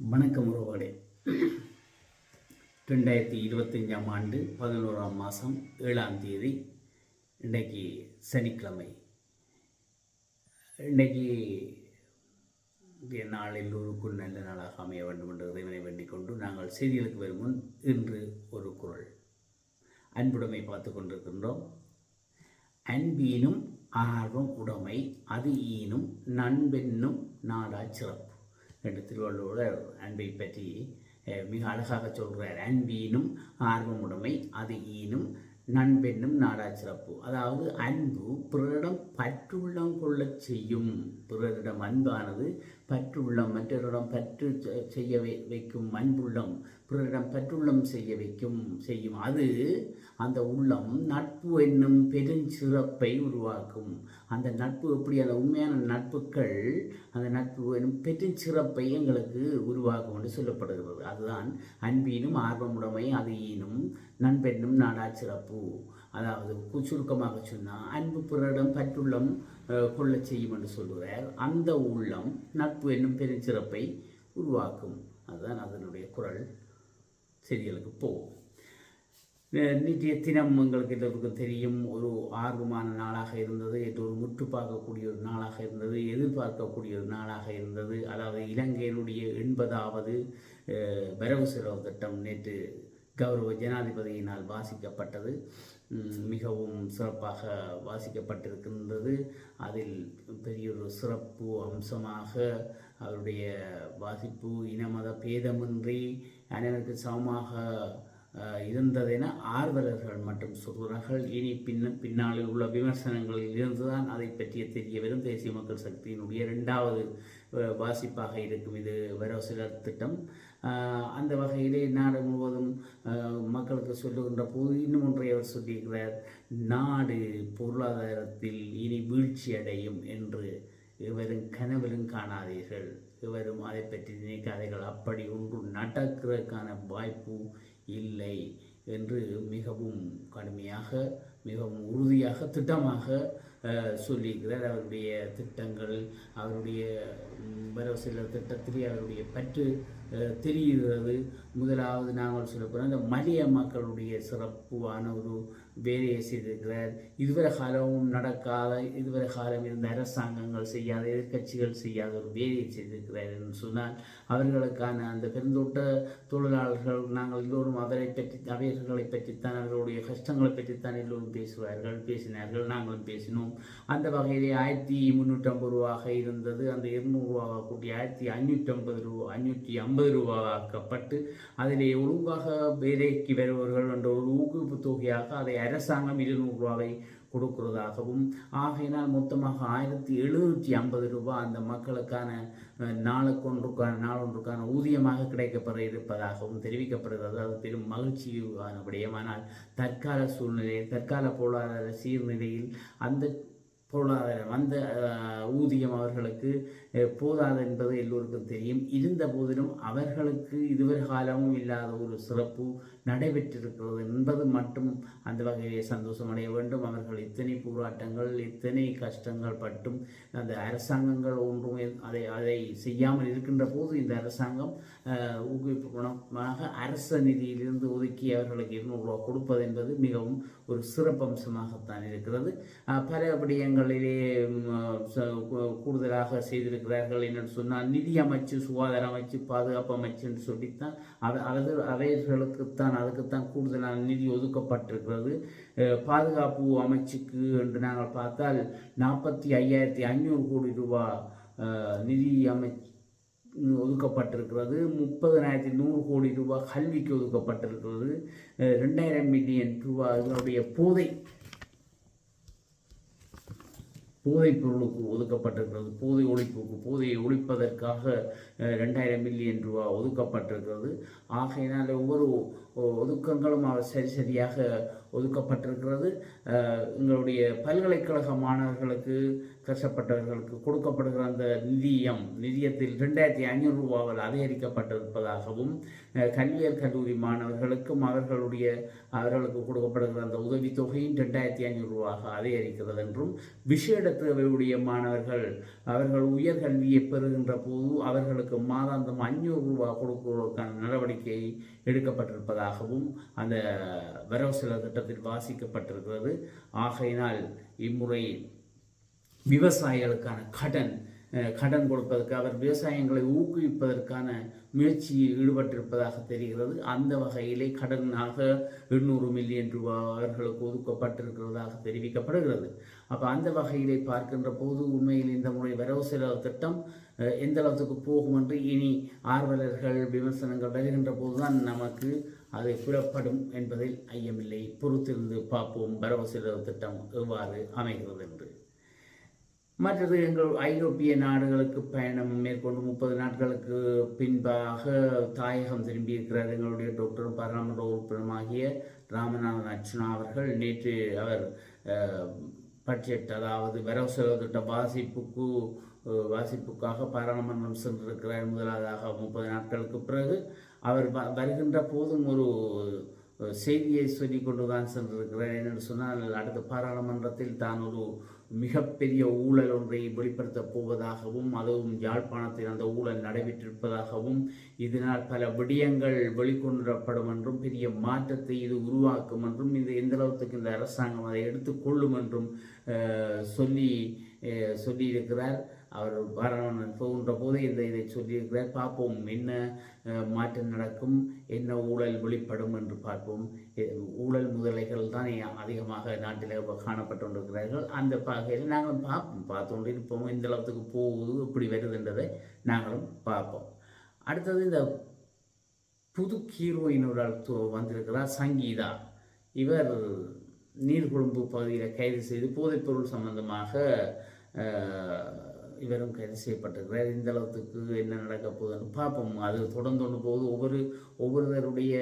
வணக்கம் உறவுகளே. ரெண்டாயிரத்தி இருபத்தஞ்சாம் ஆண்டு பதினோராம் மாதம் ஏழாம் தேதி இன்றைக்கு சனிக்கிழமை. இன்றைக்கு நாள் எல்லோருக்கும் நல்ல நாளாக அமைய வேண்டும் என்று இறைவனை வேண்டிக் கொண்டு நாங்கள் செய்திகளுக்கு வரும் முன் இன்று ஒரு குரல். அன்புடைமை பார்த்து கொண்டிருக்கின்றோம். அன்பீனும் ஆர்வம் உடைமை அது ஈனும் நண்பென்னும் நாடா சிறப்பு. என்று திருவள்ளுவர் அன்பை பற்றி மிக அழகாக சொல்கிறார் அன்பீனும் ஆர்வம் உடைமை அது ஈனும் நண்பென்னும் நாடா சிறப்பு அதாவது அன்பு பிறரிடம் பற்றுள்ளம் கொள்ளச் செய்யும். பிறரிடம் அன்பானது பற்றுள்ளம் மற்றவரிடம் பற்று செய்ய வை- வைக்கும் அன்புள்ளம் பிறரிடம் பற்றுள்ளம் செய்ய வைக்கும் செய்யும். அது அந்த உள்ளம் நட்பு என்னும் பெருஞ்சிறப்பை உருவாக்கும். அந்த நட்பு எப்படி அந்த உண்மையான நட்புகள் அந்த நட்பு என்னும் சிறப்பை எங்களுக்கு உருவாக்கும் என்று சொல்லப்படுகிறது. அதுதான் அன்பினும் ஆர்வமுடைமை அது ஈனும் நாடா சிறப்பு. அதாவது கு- சுருக்கமாக சொன்னால் அன்பு பிறரிடம் பற்றுள்ளம் கொள்ள கொள்ளச் செய்யும் என்று சொல்கிறார் அந்த உள்ளம் நட்பு என்னும் பெருஞ்சிறப்பை உருவாக்கும். அதுதான் அதனுடைய குரல். செய்திகளுக்கு போகும் நேற்றைய தினம் எங்களுக்கு எல்லோருக்கும் தெரியும். ஒரு ஆர்வமான நாளாக இருந்தது. நேற்று ஒரு முற்று பார்க்கக்கூடிய ஒரு நாளாக இருந்தது. எதிர்பார்க்கக்கூடிய ஒரு நாளாக இருந்தது. அதாவது இலங்கையினுடைய எண்பதாவது வரவு செலவு திட்டம் நேற்று கௌரவ ஜனாதிபதியினால் வாசிக்கப்பட்டது. மிகவும் சிறப்பாக வாசிக்கப்பட்டிருக்கின்றது. அதில் பெரிய ஒரு சிறப்பு அம்சமாக அவருடைய வாசிப்பு இனமத பேதமின்றி அனைவருக்கு சமமாக இருந்ததென ஆர்வலர்கள் மற்றும் சொல்கிறார்கள் இனி பின்ன பின்னாளில் உள்ள விமர்சனங்களில் இருந்துதான் அதை பற்றிய தெரிய வரும் தேசிய மக்கள் சக்தியினுடைய இரண்டாவது வாசிப்பாக இருக்கும் இது வரவு சிலர் திட்டம் அந்த வகையிலே நாடு முழுவதும் மக்களுக்கு சொல்லுகின்ற போது இன்னும் ஒன்றை அவர் சொல்லியிருக்கிறார். நாடு பொருளாதாரத்தில் இனி வீழ்ச்சி அடையும் என்று இவரும் கனவிலும் காணாதீர்கள். இவரும் அதை பற்றி நினைக்காதீர்கள். அப்படி ஒன்று நடக்கிறதுக்கான வாய்ப்பு இல்லை என்று மிகவும் கடுமையாக மிகவும் உறுதியாக திட்டமாக சொல்லியிருக்கிறார். அவருடைய திட்டங்கள் அவருடைய வர வரவு சில திட்டத்திலே அவருடைய பற்று தெரிகிறது. முதலாவது நாங்கள் சொல்ல இந்த மலிய மக்களுடைய சிறப்புவான ஒரு வேலையை செய்திருக்கிறார். இதுவரை காலமும் நடக்காத இதுவரை காலம் இருந்த அரசாங்கங்கள் செய்யாத எதிர்க்கட்சிகள் செய்யாத ஒரு வேலையை செய்திருக்கிறார் என்று சொன்னால் அவர்களுக்கான அந்த பெருந்தோட்ட தொழிலாளர்கள் நாங்கள் எல்லோரும் அவரை பற்றி அவர்களை பற்றித்தான் அவர்களுடைய கஷ்டங்களை பற்றித்தான் எல்லோரும் பேசுவார்கள் பேசினார்கள் நாங்களும் பேசினோம். அந்த வகையிலே ஆயிரத்தி முந்நூற்றம்பது ரூபாக இருந்தது. அந்த இருநூறுவாக கூட்டி ஆயிரத்தி ஐநூற்றம்பது ரூபா ஐநூற்றி ஐம்பது ஐம்பது ரூபாவாக்கப்பட்டு அதிலே ஒழுங்காக வேலைக்கு வருபவர்கள் என்ற ஒரு ஊக்குவிப்பு தொகையாக அதை அரசாங்கம் இருநூறு ரூபாவை கொடுக்கிறதாகவும் ஆகையினால் மொத்தமாக ஆயிரத்தி எழுநூற்றி ஐம்பது ரூபாய் அந்த மக்களுக்கான நாளுக்கு ஒன்றுக்கான நாளொன்றுக்கான ஊதியமாக கிடைக்கப்பெற இருப்பதாகவும் தெரிவிக்கப்படுகிறது. அது பெரும் மகிழ்ச்சியான விடயம் ஆனால் தற்கால சூழ்நிலை தற்கால பொருளாதார சீர்நிலையில் அந்த பொருளாதார அந்த அஹ், ஊதியம் அவர்களுக்கு போதாது என்பது எல்லோருக்கும் தெரியும். இருந்த போதிலும் அவர்களுக்கு இதுவரை காலமும் இல்லாத ஒரு சிறப்பு நடைபெற்றிருக்கிறது. என்பது மட்டும் அந்த வகையிலே சந்தோஷமடைய வேண்டும். அவர்கள் இத்தனை போராட்டங்கள் இத்தனை கஷ்டங்கள் பட்டும் அந்த அரசாங்கங்கள் ஒன்றும் அதை அதை செய்யாமல் இருக்கின்ற போது இந்த அரசாங்கம் ஊக்குவிப்பு குணமாக அரச நிதியிலிருந்து ஒதுக்கி அவர்களுக்கு இருநூறு கொடுப்பது என்பது மிகவும் ஒரு சிறப்பம்சமாகத்தான் இருக்கிறது. பல விடயங்களிலே ச- கூடுதலாக செய்திருக்கிறார்கள். என்னென்னு சொன்னால் நிதி அமைச்சு சுகாதார அமைச்சு பாதுகாப்பு அமைச்சுன்னு சொல்லித்தான். அவ- அது அவைகளுக்குத்தான் அதுக்குத்தான் கூடுதலான நிதி ஒதுக்கப்பட்டிருக்கிறது. பாதுகாப்பு அமைச்சுக்கு என்று நாங்கள் பார்த்தால் நாற்பத்தி ஐயாயிரத்தி ஐநூறு கோடி ரூபா நிதி அமை ஒதுக்கப்பட்டிருக்கிறது. முப்பதனாயிரத்தி நூறு கோடி ரூபாய் கல்விக்கு ஒதுக்கப்பட்டிருக்கிறது. ரெண்டாயிரம் மில்லியன் ரூபாய் இதனுடைய போதை போதைப் பொருளுக்கு ஒதுக்கப்பட்டிருக்கிறது. போதை ஒழிப்புக்கு போதையை ஒழிப்பதற்காக ரெண்டாயிரம் மில்லியன் ரூபா ஒதுக்கப்பட்டிருக்கிறது. ஆகையினால் ஒவ்வொரு ஒதுக்கங்களும் சரி சரியாக ஒதுக்கப்பட்டிருக்கிறது. எங்களுடைய பல்கலைக்கழக மாணவர்களுக்கு கஷ்டப்பட்டவர்களுக்கு கொடுக்கப்படுகிற அந்த நிதியம் நிதியத்தில் ரெண்டாயிரத்தி ஐநூறு ரூபாவில் அதிகரிக்கப்பட்டிருப்பதாகவும் கல்வியல் கல்லூரி மாணவர்களுக்கும் அவர்களுடைய அவர்களுக்கு கொடுக்கப்படுகிற அந்த உதவித்தொகையும் ரெண்டாயிரத்தி ஐநூறு ரூபாக அதிகரிக்கிறது என்றும் விசேட தேவையுடைய மாணவர்கள் அவர்கள் உயர்கல்வியை பெறுகின்ற போது அவர்களுக்கு மாதாந்தம் ஐநூறு ரூபா கொடுப்பதற்கான நடவடிக்கை எடுக்கப்பட்டிருப்பதாகவும் அந்த வரவு செலவு திட்டத்தில் வாசிக்கப்பட்டிருக்கிறது. ஆகையினால் இம்முறை விவசாயிகளுக்கான கடன் கடன் கொடுப்பதற்கு அவர் விவசாயங்களை ஊக்குவிப்பதற்கான முயற்சியில் ஈடுபட்டிருப்பதாக தெரிகிறது. அந்த வகையிலே கடனாக எண்ணூறு மில்லியன் ரூபாய் அவர்களுக்கு ஒதுக்கப்பட்டிருக்கிறதாக தெரிவிக்கப்படுகிறது. அப்போ அந்த வகையிலே பார்க்கின்ற போது உண்மையில் இந்த முறை வரவு செலவு திட்டம் எந்த அளவுக்கு போகும் என்று இனி ஆர்வலர்கள் விமர்சனங்கள் வருகின்ற போதுதான் நமக்கு அது புறப்படும் என்பதில் ஐயமில்லை. பொறுத்திருந்து பார்ப்போம். வரவு செலவு திட்டம் எவ்வாறு அமைகிறது என்று. மற்றது எங்கள் ஐரோப்பிய நாடுகளுக்கு பயணம் மேற்கொண்டு முப்பது நாட்களுக்கு பின்பாக தாயகம் திரும்பியிருக்கிறார் எங்களுடைய டாக்டர் பாராளுமன்ற உறுப்பினருமாகிய ராமநாதன் அர்ச்சுனா அவர்கள். நேற்று அவர் பட்ஜெட் அதாவது வரவு செலவு திட்ட வாசிப்புக்கு வாசிப்புக்காக பாராளுமன்றம் சென்றிருக்கிறார் முதலாவதாக முப்பது நாட்களுக்கு பிறகு. அவர் வ- வருகின்ற போதும் ஒரு செய்தியை சொல்லிக்கொண்டு தான் சென்றிருக்கிறார். என்று சொன்னால் அடுத்த பாராளுமன்றத்தில் தான் ஒரு மிகப்பெரிய ஊழல் ஒன்றை வெளிப்படுத்தப் போவதாகவும் அதுவும் யாழ்ப்பாணத்தில் அந்த ஊழல் நடைபெற்றிருப்பதாகவும் இதனால் பல விடயங்கள் வெளிக்கொண்டப்படும் என்றும் பெரிய மாற்றத்தை இது உருவாக்கும் என்றும் இது எந்த அளவுக்கு இந்த அரசாங்கம் அதை எடுத்துக்கொள்ளும் என்றும் சொல்லி சொல்லியிருக்கிறார். அவர் பாராளுமன்றம் போகின்ற போது இந்த இதை சொல்லியிருக்கிறார். பார்ப்போம் என்ன மாற்றம் நடக்கும் என்ன ஊழல் வெளிப்படும் என்று பார்ப்போம். ஊழல் முதலைகள் தான் அதிகமாக நாட்டில் காணப்பட்டு கொண்டிருக்கிறார்கள் அந்த வகையில் நாங்களும் பார்ப்போம் பார்த்து கொண்டு இருப்போம். இந்த அளவுக்கு போகுது இப்படி வருதுன்றதை நாங்களும் பார்ப்போம். அடுத்தது இந்த புது ஹீரோயின் ஒரு ஆள் வந்திருக்கிறார் சங்கீதா. இவர் நீர்கொழும்பு பகுதியில் கைது செய்து போதைப்பொருள் சம்பந்தமாக இவரும் கைது செய்யப்பட்டிருக்கிறார். இந்த அளவுக்கு என்ன நடக்க போகுதுன்னு பார்ப்போம். அது தொடர்ந்து கொண்டு போகுது. ஒவ்வொரு ஒவ்வொருவருடைய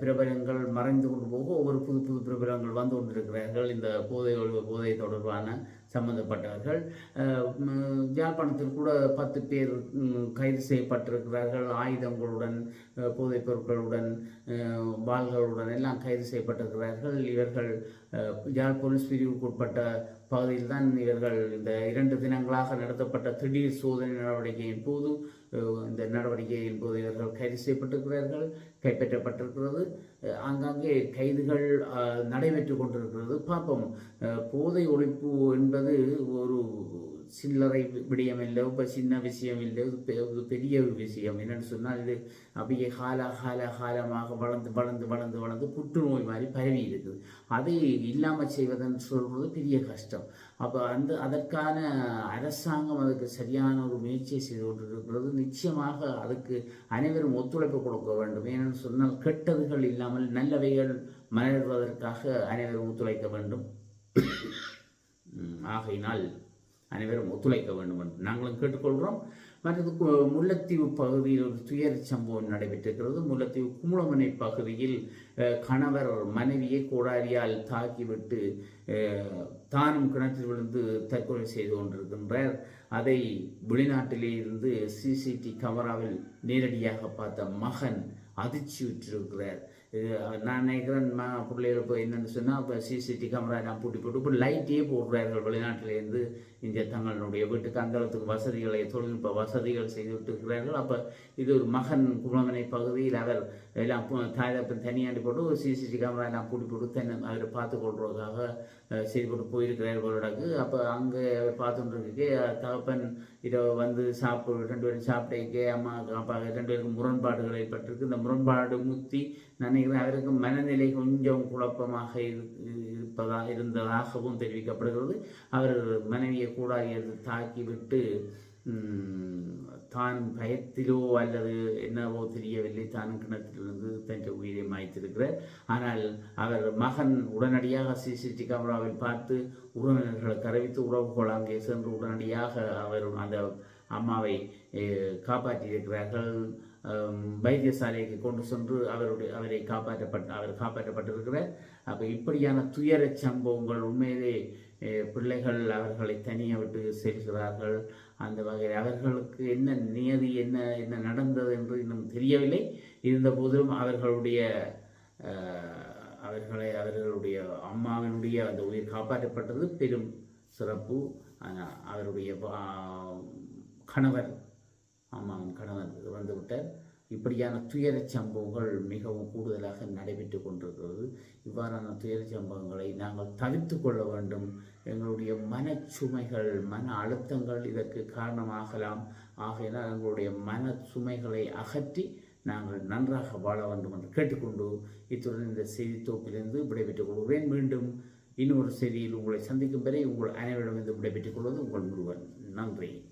பிரபலங்கள் மறைந்து கொண்டு போக ஒவ்வொரு புது புது பிரபலங்கள் வந்து கொண்டிருக்கிறார்கள். இந்த போதை ஒழிவு போதை தொடர்பான சம்பந்தப்பட்டவர்கள். யாழ்ப்பாணத்தில் கூட பத்து பேர் கைது செய்யப்பட்டிருக்கிறார்கள். ஆயுதங்களுடன் போதைப் பொருட்களுடன் அஹ், வாள்களுடன் எல்லாம் கைது செய்யப்பட்டிருக்கிறார்கள். இவர்கள் யாழ் போலீஸ் பிரிவுக்குட்பட்ட பகுதியில் தான் இவர்கள் இந்த இரண்டு தினங்களாக நடத்தப்பட்ட திடீர் சோதனை நடவடிக்கையின் போது இந்த நடவடிக்கையின் போது இவர்கள் கைது செய்யப்பட்டிருக்கிறார்கள் கைப்பற்றப்பட்டிருக்கிறது. ஆங்காங்கே கைதுகள் நடைபெற்று கொண்டிருக்கிறது. பார்ப்போம். போதை ஒழிப்பு என்பது ஒரு சில்லறை விடயம் இல்லை இப்போ சின்ன விஷயம் இல்லை இது பெரிய ஒரு விஷயம். என்னென்னு சொன்னால் இது அப்படியே கால கால காலமாக வளர்ந்து வளர்ந்து வளர்ந்து வளர்ந்து புற்றுநோய் மாதிரி பரவி இருக்குது. அதை இல்லாமல் செய்வதென்று சொல்வது பெரிய கஷ்டம். அப்போ அந்த அதற்கான அரசாங்கம் அதுக்கு சரியான ஒரு முயற்சியை செய்து கொண்டிருக்கிறது. நிச்சயமாக அதுக்கு அனைவரும் ஒத்துழைப்பு கொடுக்க வேண்டும். ஏனென்று சொன்னால் கெட்டதுகள் இல்லாமல் நல்லவைகள் மலர்வதற்காக அனைவரும் ஒத்துழைக்க வேண்டும். ஆகையினால் அனைவரும் ஒத்துழைக்க வேண்டும் என்று நாங்களும் கேட்டுக்கொள்கிறோம். மற்றது முல்லைத்தீவு பகுதியில் ஒரு துயர சம்பவம் நடைபெற்றிருக்கிறது. முல்லைத்தீவு குமுளமனை பகுதியில் கணவர் மனைவியை கோடாரியால் தாக்கிவிட்டு தானும் கிணற்றில் விழுந்து தற்கொலை செய்து கொண்டிருக்கின்றார். அதை வெளிநாட்டிலே இருந்து சிசிடி கமராவில் நேரடியாக பார்த்த மகன் அதிர்ச்சி விட்டிருக்கிறார் இது நான் நினைக்கிறேன் மா பிள்ளைகள் இப்போ என்னென்னு சொன்னால் இப்போ சிசிடி கேமரா எல்லாம் பூட்டி போட்டு இப்போ லைட்டே போடுறார்கள் வெளிநாட்டிலேருந்து இங்கே தங்களுடைய வீட்டுக்கு அந்தளத்துக்கு வசதிகளை தொழில்நுட்ப வசதிகள் செய்து விட்டிருக்கிறார்கள். அப்போ இது ஒரு மகன் குளமனை பகுதியில் அவர் எல்லாம் பு- தனியாண்டி போட்டு ஒரு சிசிடி கேமரா எல்லாம் பூட்டி போட்டு தன்னை அவரை பார்த்து கொள்றதுக்காக செய்து போட்டு போயிருக்கிறார் போலடாக்கு அப்போ அங்கே அவர் பார்த்துட்டு தகப்பன் இதை வந்து சாப்பிடு ரெண்டு பேரும் சாப்பிட்டேக்கே அம்மா அப்பா ரெண்டு பேருக்கும் முரண்பாடுகள் ஏற்பட்டிருக்கு இந்த முரண்பாடு முத்தி நினைக்கிறேன் அவருக்கு மனநிலை கொஞ்சம் குழப்பமாக இரு- இருப்பதா இருந்ததாகவும் தெரிவிக்கப்படுகிறது. அவர் மனைவியை கூட தாக்கிவிட்டு தான் பயத்திலோ அல்லது என்னவோ தெரியவில்லை. தான் கிணத்திலிருந்து தன்னுடைய உயிரை மாய்த்திருக்கிறார். ஆனால் அவர் மகன் உடனடியாக சிசிடி கேமராவில் பார்த்து உறவினர்களுக்கு அறிவித்து உறவுகள் அங்கே சென்று உடனடியாக அவர் அந்த அம்மாவை காப்பாற்றியிருக்கிறார்கள். வைத்தியசாலைக்கு கொண்டு சென்று அவருடைய அவரை காப்பாற்றப்பட்ட அவர் காப்பாற்றப்பட்டிருக்கிறார். அப்போ இப்படியான துயர சம்பவங்கள் உண்மையிலே பிள்ளைகள் அவர்களை தனியாக விட்டு செல்கிறார்கள். அந்த வகையில் அவர்களுக்கு என்ன நியதி என்ன என்ன நடந்தது என்று இன்னும் தெரியவில்லை. இருந்த போதிலும் அவர்களுடைய அவர்களை அவர்களுடைய அம்மாவினுடைய அந்த உயிர் காப்பாற்றப்பட்டது பெரும் சிறப்பு. அவருடைய ஆஹ், கணவர். அம்மாவின் கணவர் இறந்து இப்படியான துயரச் சம்பவங்கள் மிகவும் கூடுதலாக நடைபெற்று கொண்டிருக்கிறது. இவ்வாறான துயர சம்பவங்களை நாங்கள் தவிர்த்து கொள்ள வேண்டும். எங்களுடைய மனச்சுமைகள் மன அழுத்தங்கள் இதற்கு காரணமாகலாம். ஆகையினால் எங்களுடைய மன சுமைகளை அகற்றி நாங்கள் நன்றாக வாழ வேண்டும் என்று கேட்டுக்கொண்டு இத்துடன் இந்த செய்தி தொகுப்பிலிருந்து விடைபெற்றுக் கொள்கிறேன். மீண்டும் இன்னொரு செய்தியில் உங்களை சந்திக்கும் வரை உங்கள் அனைவரிடமிருந்து விடைபெற்றுக் கொள்வது உங்கள் முருகன். நன்றி.